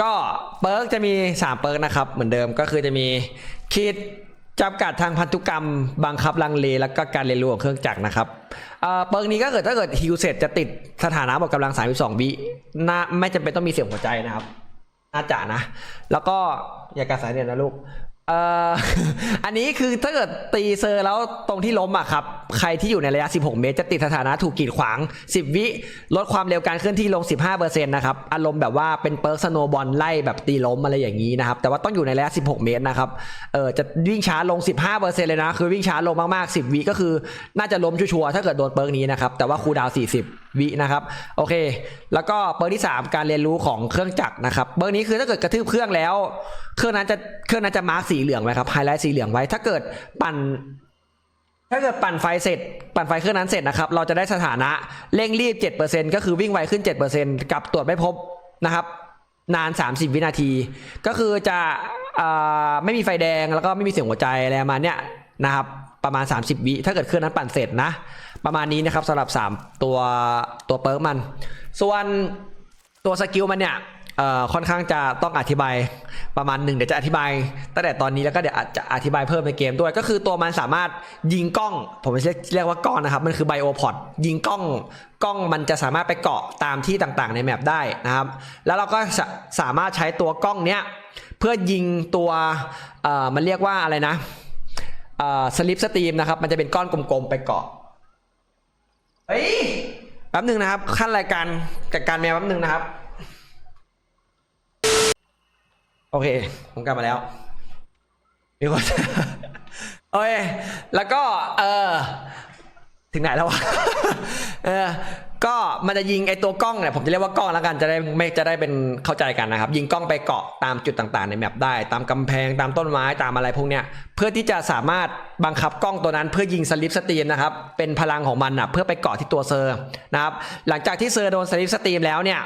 ก็เปิร์กจะมี 3 เปิร์กนะครับ เหมือนเดิมก็คือจะมีคิดจำกัดทางพันธุกรรม บังคับลังเล แล้วก็การเรียนรู้ของเครื่องจักรนะครับเอ่อเปิร์กนี้ก็เกิดถ้าเกิดฮิวเสร็จจะติดสถานะบอกกำลัง 32 วิน่าไม่จำเป็นต้องมีเสียงหัวใจนะครับน่าจะนะ แล้วก็อย่ากระสายเดียนะลูก เอ่อ อันนี้คือถ้าเกิดตีเซอร์แล้วตรงที่ล้มอะครับ ใครที่อยู่ในระยะ 16 เมตร จะติดสถานะถูกกีดขวาง 10 วิลดความเร็วการเคลื่อนที่ลง 15%นะครับ อารมณ์แบบว่าเป็นเปิร์กสโนบอลไล่แบบตีล้มอะไรอย่างนี้นะครับ แต่ว่าต้องอยู่ในระยะ 16 เมตรนะครับ เออจะวิ่งช้าลง 15%เลยนะ คือวิ่งช้าลงมากๆ 10 วิก็คือ น่าจะล้มชัวร์ถ้าเกิดโดนเปิร์กนี้นะครับ แต่ว่าคูดาว 40วินะครับโอเค แล้วก็เปิร์ที่ 3 การเรียนรู้ของเครื่องจักรนะครับเปิร์นี้คือถ้าเกิดกระทืบเครื่องแล้ว เครื่องนั้นจะเครื่องนั้นจะมาร์กสีเหลืองไว้ครับไฮไลท์สีเหลืองไว้ ถ้าเกิดปั่น ถ้าเกิดปั่นไฟเสร็จ ปั่นไฟเครื่องนั้นเสร็จนะครับเราจะได้สถานะเร่งรีบ 7%ก็คือวิ่งไวขึ้น 7%กับตรวจไม่พบนะครับ นาน 30 วินาที ก็คือจะอไม่มีไฟแดงแล้วก็ไม่มีเสียงหัวใจอะไรมาเนี้ยนะครับ ประมาณ 30 วิถ้าเกิดเครื่องนั้นปั่นเสร็จนะ ประมาณนี้นะครับสำหรับ 3 ตัวตัวเปิร์กมัน ส่วนตัวสกิลมันเนี่ยค่อนข้างจะต้องอธิบายประมาณหนึ่งเดี๋ยวจะอธิบายตั้งแต่ตอนนี้แล้วก็เดี๋ยวจะอธิบายเพิ่มในเกมด้วย ก็คือตัวมันสามารถยิงกล้อง ผมเรียกเรียกว่ากล้องนะครับ มันคือไบโอพอดยิงกล้องกล้องมันจะสามารถไปเกาะตามที่ต่างๆ ในแมปได้นะครับ แล้วเราก็สาสามารถใช้ตัวกล้องเนี้ยเพื่อยิงตัวมันเรียกว่าอะไรนะ สลิปสตรีมนะครับ มันจะเป็นก้อนกลมๆไปเกาะเฮ้ยแป๊บหนึ่งนะครับ ขั้นรายการจัดการแมวแป๊บหนึ่งนะครับ โอเค ผมกลับมาแล้วมีคนโอเคแล้วก็ เออถึงไหนแล้ววะเออ ก็มันจะยิงไอตัวกล้องเนี่ยผมจะเรียกว่ากล้องแล้วกันจะได้ไม่จะได้เป็นเข้าใจกันนะครับ ยิงกล้องไปเกาะตามจุดต่างๆ ในแมปได้ ตามกำแพงตามต้นไม้ตามอะไรพวกเนี้ยเพื่อที่จะสามารถบังคับกล้องตัวนั้นเพื่อยิงสลิปสตรีมนะครับเป็นพลังของมันนะเพื่อไปเกาะที่ตัวเซอร์นะครับหลังจากที่เซอร์โดนสลิปสตรีมแล้วเนี่ย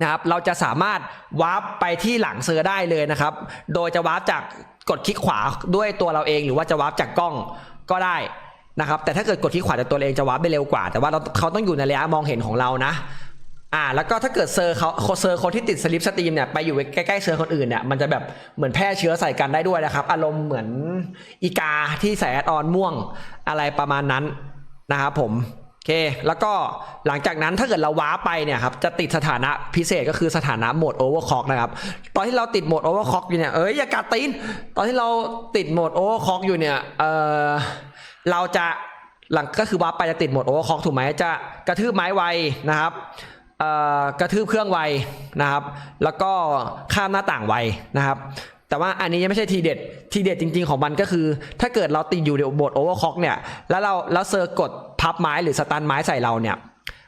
นะครับเราจะสามารถวาร์ปไปที่หลังเซอร์ได้เลยนะครับ โดยจะวาร์ปจากกดคลิกขวาด้วยตัวเราเอง หรือว่าจะวาร์ปจากกล้องก็ได้ นะครับแต่ถ้าเกิดกดคลิกขวาจากตัวเองจะวาร์ปได้เร็วกว่า แต่ว่าเราเขาต้องอยู่ในระยะมองเห็นของเรานะอ่าแล้วก็ถ้าเกิดเซอร์เขาเซอร์คนที่ติดสลิปสตรีมเนี่ยไปอยู่ใกล้ๆเซอร์คนอื่นเนี่ยมันจะแบบเหมือนแพร่เชื้อใส่กันได้ด้วยนะครับ อารมณ์เหมือนอีกาที่ใส่แอดออนม่วงอะไรประมาณนั้นนะครับผมโอเค แล้วก็หลังจากนั้นถ้าเกิดเราว้าร์ปไปเนี่ยครับจะติดสถานะพิเศษก็คือสถานะโหมดโอเวอร์คล็อกนะครับตอนที่เราติดโหมดโอเวอร์คล็อกอยู่เนี่ยเอ้ยอย่ากัดตีนตอนที่เราติดโหมดโอเวอร์คล็อกอยู่เนี่ยเออ เราจะหลังก็คือวาร์ปไปจะติดหมดโอเวอร์คล็อกถูกไหมจะกระทืบไม้ไวนะครับกระทืบเครื่องไวนะครับ แล้วก็ข้ามหน้าต่างไวนะครับ แต่ว่าอันนี้ยังไม่ใช่ทีเด็ด ทีเด็ดจริงๆของมันก็คือ ถ้าเกิดเราติดอยู่ในบทโอเวอร์คล็อกเนี่ย แล้วเราแล้วเซอร์กดพับไม้หรือสตันไม้ใส่เราเนี่ย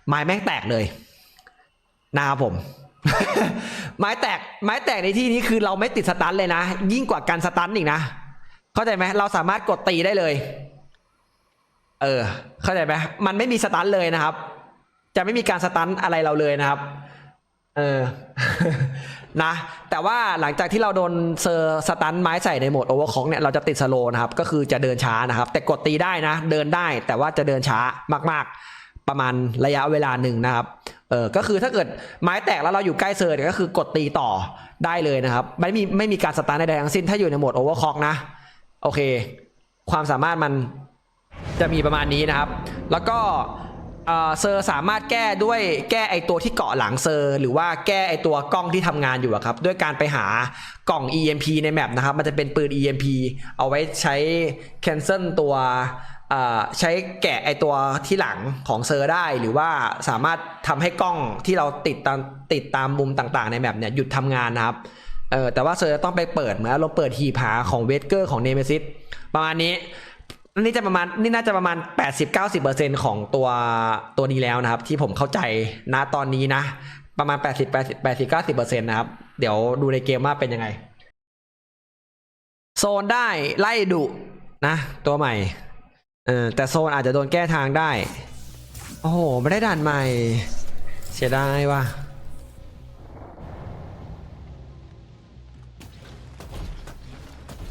ไม้แม่งแตกเลยนะครับผม ไม้แตกไม้แตกในที่นี้คือเราไม่ติดสตันเลยนะ ยิ่งกว่าการสตันอีกนะ เข้าใจไหมเราสามารถกดตีได้เลย เออ เข้าใจไหมมันไม่มีสตันเลยนะครับ จะไม่มีการสตันอะไรเราเลยนะครับ เออ นะ แต่ว่าหลังจากที่เราโดนเซอร์สตันไม้ใส่ในโหมดโอเวอร์คองเนี่ย เราจะติดสโลนะครับ ก็คือจะเดินช้านะครับ แต่กดตีได้นะ เดินได้ แต่ว่าจะเดินช้ามาก ๆ ประมาณระยะเวลาหนึ่งนะครับ เออ ก็คือถ้าเกิดไม้แตกแล้วเราอยู่ใกล้เซอร์เนี่ยก็คือกดตีต่อได้เลยนะครับ ไม่มีไม่มีการสตันใดๆทั้งสิ้น ถ้าอยู่ในโหมดโอเวอร์คอกนะ โอเค ความสามารถมัน จะมีประมาณนี้นะครับ แล้วก็เซอร์สามารถแก้ด้วยแก้ไอตัวที่เกาะหลังเซอร์ หรือว่าแก้ไอตัวกล้องที่ทำงานอยู่อครับ ด้วยการไปหากล่อง EMP ในแมปนะครับ มันจะเป็นปืน EMP เอาไว้ใช้ cancel ตัวใช้แกะไอตัวที่หลังของเซอร์ได้ หรือว่าสามารถทำให้กล้องที่เราติดตามติดตามมุมต่างๆ ในแมปเนี่ยหยุดทำงานนะครับเออแต่ว่าเซอร์ต้องไปเปิดเหมือนเราเปิดหีบหาของเวสเกอร์ของเนเมซิสประมาณนี้ นี่จะประมาณนี่น่าจะประมาณ 80-90%ของตัวตัวนี้แล้วนะครับ ที่ผมเข้าใจนะตอนนี้นะ ประมาณ 80 80 80 90%นะครับ เดี๋ยวดูในเกมว่าเป็นยังไง โซนได้ไล่ดุนะ ตัวใหม่เออแต่โซนอาจจะโดนแก้ทางได้ โอ้โห ไม่ได้ด่านใหม่ เสียดายว่ะ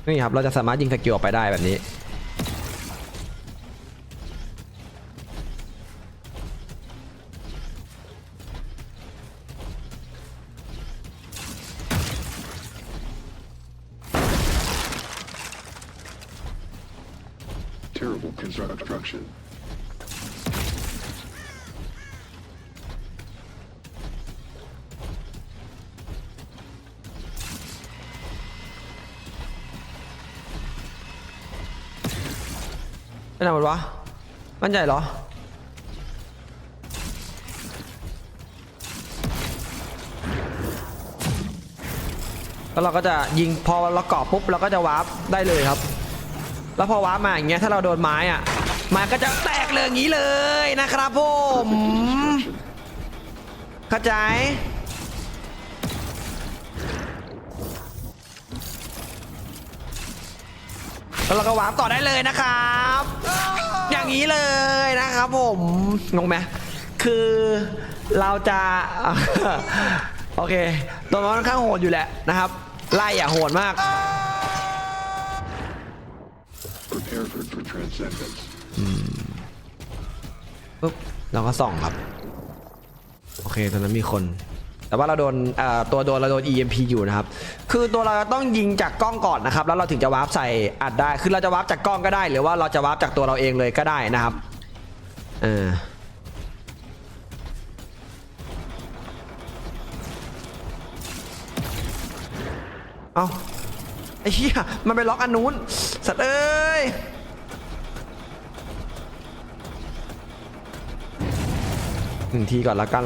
นี่ครับ เราจะสามารถยิงสกิลออกไปได้แบบนี้ มันใหญ่เหรอ แล้วเราก็จะยิงพอเราเกาะปุ๊บเราก็จะวาร์ปได้เลยครับ แล้วพอวาร์ปมาอย่างเงี้ยถ้าเราโดนไม้อะไม้ก็จะแตกเลยอย่างนี้เลยนะครับผมเข้าใจแล้วเราก็วาร์ปต่อได้เลยนะครับ อย่างนี้เลยนะครับผมงงไหมคือเราจะโอเค ตัวมันค่อนข้างโหดอยู่แหละนะครับ ไล่อย่าโหดมาก Prepare for, for transcendence. ปุ๊บเราก็ส่องครับ โอเคตอนนั้นมีคน แต่ว่าเราโดนตัวโดนเราโดน EMP อยู่นะครับ คือตัวเราต้องยิงจากกล้องก่อนนะครับ แล้วเราถึงจะวาร์ปใส่อัดได้ คือเราจะวาร์ปจากกล้องก็ได้ หรือว่าเราจะวาร์ปจากตัวเราเองเลยก็ได้นะครับเออเอาไอ้เหี้ย มันไปล็อกอันนู้น สัตว์เอ้ยหนึ่งทีก่อนละกัน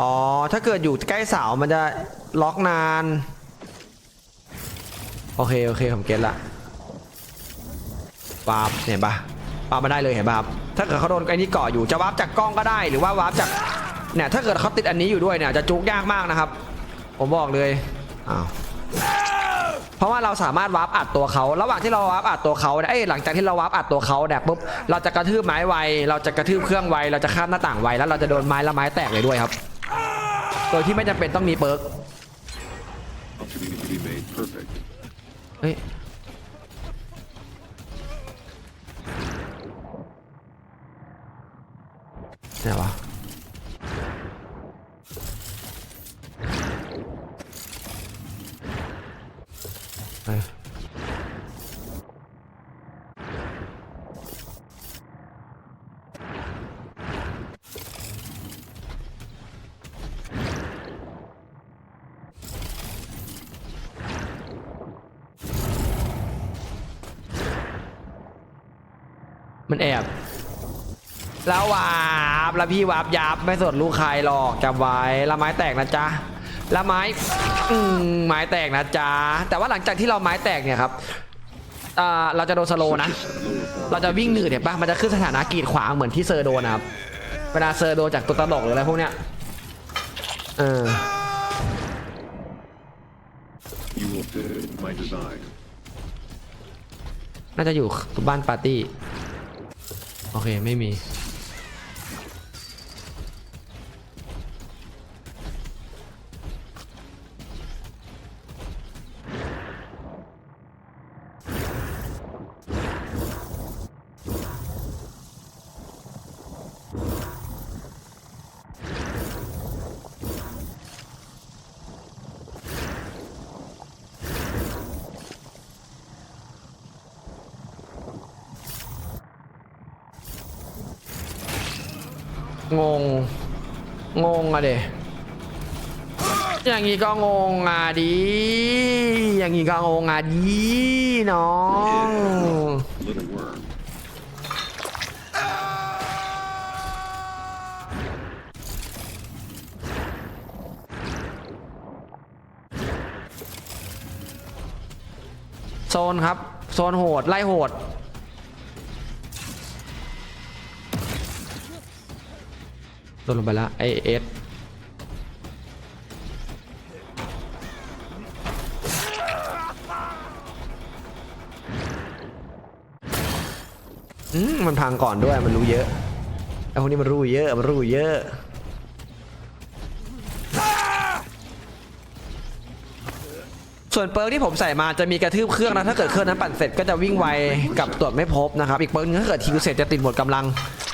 อ๋อ ถ้าเกิดอยู่ใกล้เสา มันจะล็อกนาน โอเค โอเค ผมเก็ตละวาร์ปเห็นปะวาร์ปมาได้เลยเห็นปะครับ ถ้าเกิดเขาโดนไอ้นี่เกาะอยู่ จะวาร์ปจากกล้องก็ได้ หรือว่าวาร์ปจาก เนี่ย ถ้าเกิดเขาติดอันนี้อยู่ด้วยเนี่ย จะจุกยากมากนะครับ ผมบอกเลย อ้าว เพราะว่าเราสามารถวาร์ปอัดตัวเขา ระหว่างที่เราวาร์ปอัดตัวเขาเนี่ยเอ้ยหลังจากที่เราวาร์ปอัดตัวเขาเนี่ยปุ๊บ เราจะกระทืบไม้ไว เราจะกระทืบเครื่องไว เราจะข้ามหน้าต่างไว แล้วเราจะโดนไม้ละไม้แตกเลยด้วยครับ โดยที่ไม่จำเป็นต้องมีเปิร์กเฮ้ยไหนวะ มันแอบ แล้ววาบแล้วพี่วาบยับไม่สนลูกใครหรอกจำไว้แล้วไม้แตกนะจ๊ะแล้วไม้อืมไม้แตกนะจ๊ะแต่ว่าหลังจากที่เราไม้แตกเนี่ยครับอ่าเราจะโดนสโลว์นะ เราจะวิ่งหนืดเห็นปะมันจะขึ้นสถานะกีดขวางเหมือนที่เซอร์โดนนะครับเวลาเซอร์โดนจากตัวตลกหรืออะไรพวกเนี้ยเออ You will fit my design. น่าจะอยู่บ้านปาร์ตี้ โอเคไม่มี งง งงอะเดอย่างงี้ก็งงอะดิ อย่างงี้ก็งงอะดิน้อง Little worm. โซนครับ โซนโหด ไล่โหด นลงไปล้วไอเอสอืมมันพังก่อนด้วยมันรู้เยอะไอพวกนี้มันรู้เยอะมันรู้เยอะส่วนเปิร์กที่ผมใส่มาจะมีกระทืบเครื่องนะถ้าเกิดเครื่องนั้นปั่นเสร็จก็จะวิ่งไวกับตรวจไม่พบนะครับ อีกเปิร์กนึงถ้าเกิดทิวเสร็จจะติดหมดกำลัง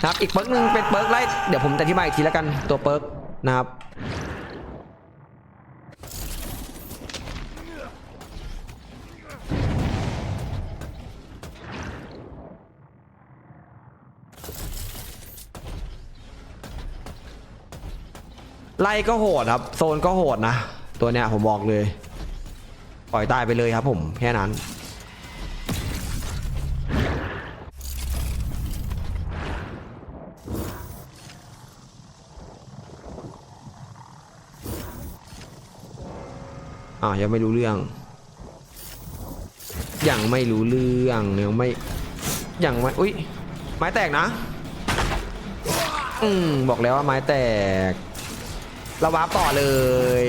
นะครับอีกเปิร์กหนึ่งเป็นเปิร์กไล่เดี๋ยวผมจะอธิบายอีกทีแล้วกันตัวเปิร์กนะครับไล่ก็โหดครับ โซนก็โหดนะ ตัวเนี้ยผมบอกเลย ปล่อยตายไปเลยครับผมแค่นั้น อ่าวยังไม่รู้เรื่อง ยังไม่รู้เรื่องยังไม่ยังไม่อุ้ยไม้แตกนะอืมบอกแล้วว่าไม้แตกเราวาร์ปต่อเลย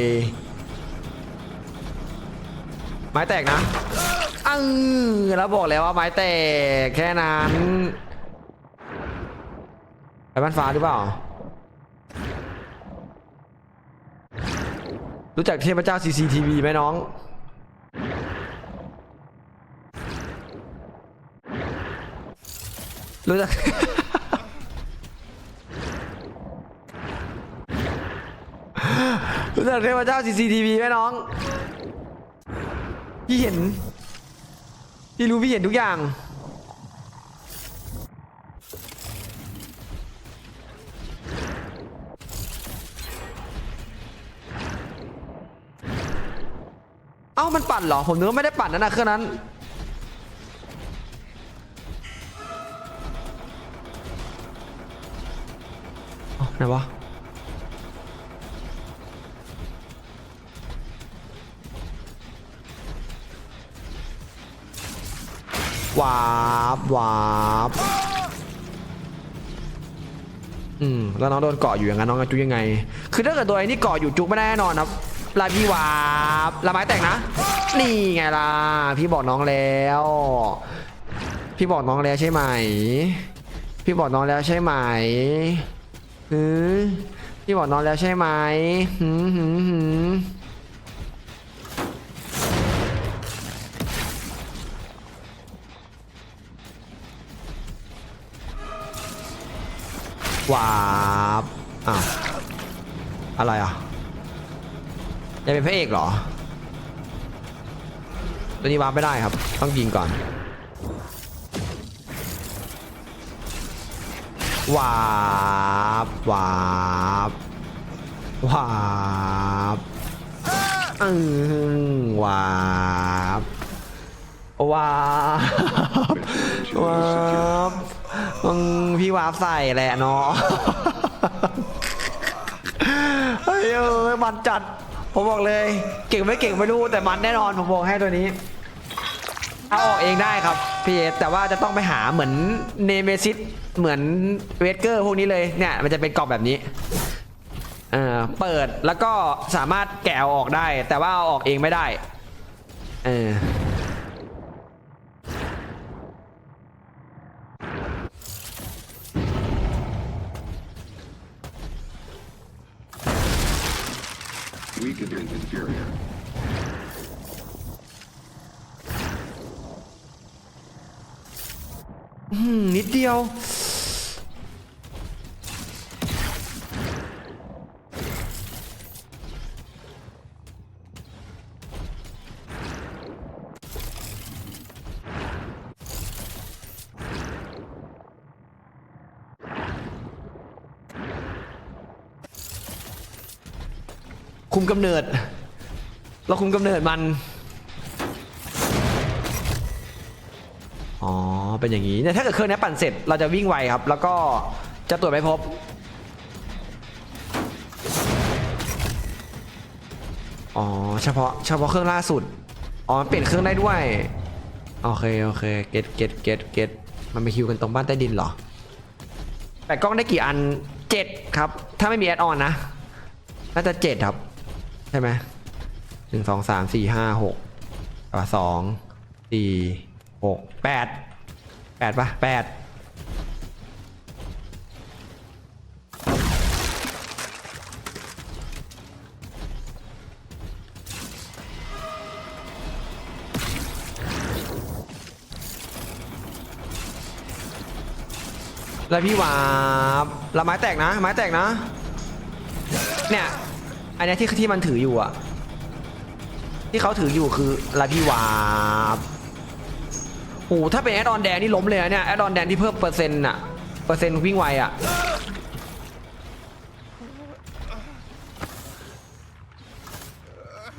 ไม้แตกนะอังแล้วบอกแล้วว่าไม้แตกแค่นั้นไปบ้านฟ้าหรือเปล่า รู้จักเทพเจ้า CCTV ไหมน้อง รู้จัก รู้จักเทพเจ้า CCTV ไหมน้อง พี่เห็น พี่รู้พี่เห็นทุกอย่าง เอ้ามันปั่นเหรอ ผมนึกว่าไม่ได้ปั่นนั่นะเครื่องนั้นเอ้าไหนวะ วาบวาบอืม แล้วน้องโดนเกาะอยู่อย่างนั้นน้องจะจุกยังไง คือถ้าเกิดตัวไอ้นี่เกาะอยู่จุกไม่ได้แน่นอนครับ ลายพี่วาบละไม้แตกนะ นี่ไงล่ะ พี่บอกน้องแล้ว พี่บอกน้องแล้วใช่ไหม พี่บอกน้องแล้วใช่ไหมหือพี่บอกน้องแล้วใช่ไหมหืมหืมหืมวาบอ้าวอะไรอะ จะเป็นพระเอกเหรอ ตัวนี้วาร์ปไม่ได้ครับ ต้องยิงก่อนวาบวาบวาบอืมวาบวาบวาบมึงพี่วาบใส่แหละเนาะเฮ้ยเอ้ยมันจัด ผมบอกเลย เก่งไม่เก่งไม่รู้แต่มันแน่นอนผมบอกให้ตัวนี้ เอาออกเองได้ครับพี่เอสแต่ว่าจะต้องไปหาเหมือนเนเมซิสเหมือนเวสเกอร์พวกนี้เลยเนี่ยมันจะเป็นกรอบแบบนี้เออเปิดแล้วก็สามารถแกะเอาออกได้ แต่ว่าเอาออกเองไม่ได้เออ exterior. นิดเดียว คุมกำเนิด เราคุมกำเนิดมัน อ๋อ เป็นอย่างนี้เนี่ยถ้าเกิดเครื่องนี้ปั่นเสร็จเราจะวิ่งไวครับ แล้วก็จะตรวจไม่พบ อ๋อ เฉพาะเฉพาะเครื่องล่าสุด อ๋อ เปลี่ยนเครื่องได้ด้วย โอเค โอเค เก็ตเก็ตเก็ตเก็ตมันไปคิวกันตรงบ้านใต้ดินเหรอ แต่กล้องได้กี่อันเจ็ดครับ ถ้าไม่มีแอดออนนะ น่าจะเจ็ดครับ ใช่ไหม หนึ่งสองสามสี่ห้าหกอ่าสองสี่หกแปดแปดปะแปดแล้วพี่วาบแล้วไม้แตกนะ ไม้แตกนะ เนี่ย อันเนี้ยที่ที่มันถืออยู่อะ ที่เขาถืออยู่คือลาพี่วาบโอ้โหถ้าเป็นแอดออนแดงนี่ล้มเลยนะเนี่ยแอดออนแดงที่เพิ่มเปอร์เซ็นต์อะเปอร์เซ็นต์วิ่งไวอะ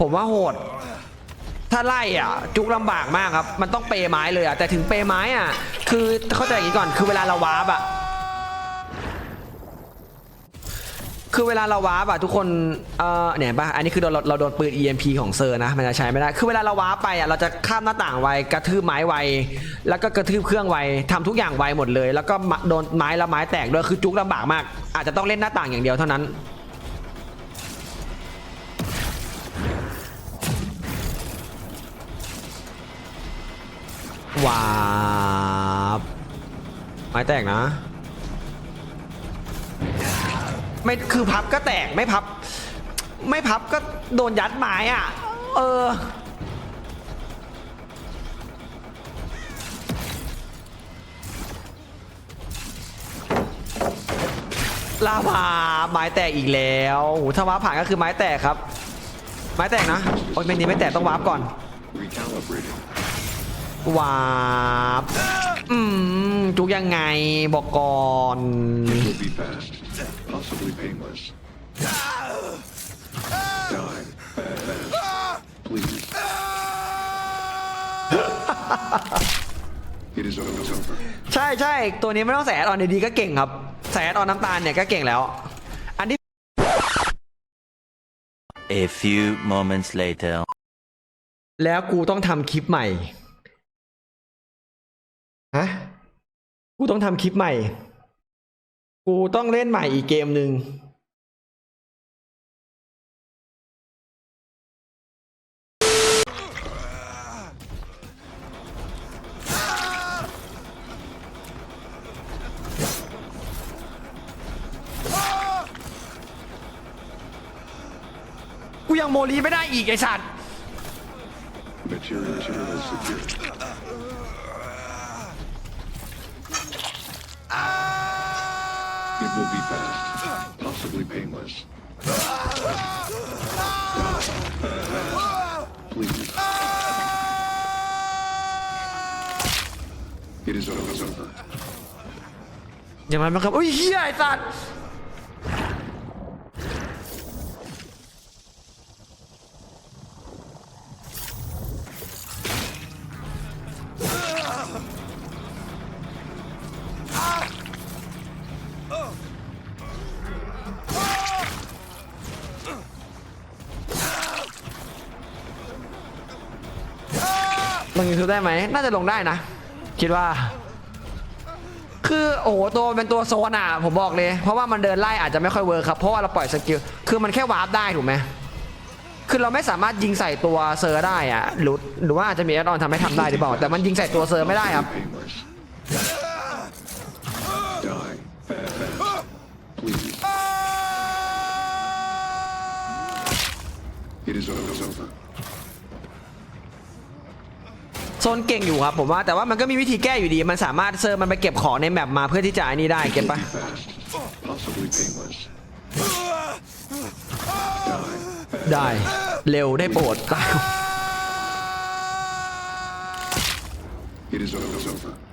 ผมว่าโหด ถ้าไล่อะ จุกลำบากมากครับ มันต้องเปย์ไม้เลยอะ แต่ถึงเปย์ไม้อะ คือเข้าใจอย่างนี้ก่อน คือเวลาเราวาร์ปอะ คือเวลาเราวาร์ปอะทุกคน เอ่อเนี่ยป่ะ อันนี้คือเราเราโดนปืน EMP ของเซอร์นะ มันจะใช้ไม่ได้ คือเวลาเราวาร์ปไปอะเราจะข้ามหน้าต่างไว กระทืบไม้ไว แล้วก็กระทืบเครื่องไวทำทุกอย่างไวหมดเลย แล้วก็โดนไม้ละไม้แตกด้วย คือจุกลำบากมาก อาจจะต้องเล่นหน้าต่างอย่างเดียวเท่านั้น วาบไม้แตกนะ ไม่คือพับก็แตกไม่พับ ไม่พับก็โดนยัดไม้อะ เออ ลาวาไม้แตกอีกแล้วโหถ้าวาร์ผ่านก็คือไม้แตกครับ ไม้แตกนะ โอ้ยเมนนี้ไม่แตกต้องวาร์ปก่อน Recalibrating. วาอืมจุกยังไงบอกก่อน Possibly painless. Die. Fast. Please. it is almost over. ใช่ใช่ตัวนี้ไม่ต้องใส่แอดออนดีๆก็เก่งครับใส่แอดออนน้ำตาลเนี่ยก็เก่งแล้ว อันที่ A few moments later. แล้วกูต้องทำคลิปใหม่ ฮะ กูต้องทำคลิปใหม่ กูต้องเล่นใหม่อีกเกมหนึ่งกูยังโมลีไม่ได้อีกไอสัตว์ will be fast. Possibly painless. Please. It is almost over. อย่างไรบ้างครับ อุ้ยเฮียไอ้สัตว์ ทูบได้ไหมน่าจะลงได้นะ คิดว่า คือโอ้โหตัวเป็นตัวโซนอะผมบอกเลย เพราะว่ามันเดินไล่อาจจะไม่ค่อยเวิร์คครับเพราะว่าเราปล่อยสกิลคือมันแค่วาร์ปได้ถูกไหมคือเราไม่สามารถยิงใส่ตัวเซอร์ได้อะหรือหรือว่าอาจจะมีแอดออนทำให้ทำได้หรือเปล่าแต่มันยิงใส่ตัวเซอร์ไม่ได้ครับ นเก่งอยู่ครับผมว่าแต่ว่ามันก็มีวิธีแก้อยู่ดี มันสามารถเซอร์มันไปเก็บของในแมปมาเพื่อที่จะไอ้นี่ได้เก็ตปะ Possibly painless. Die. ได้เร็วได้โปรด It is over.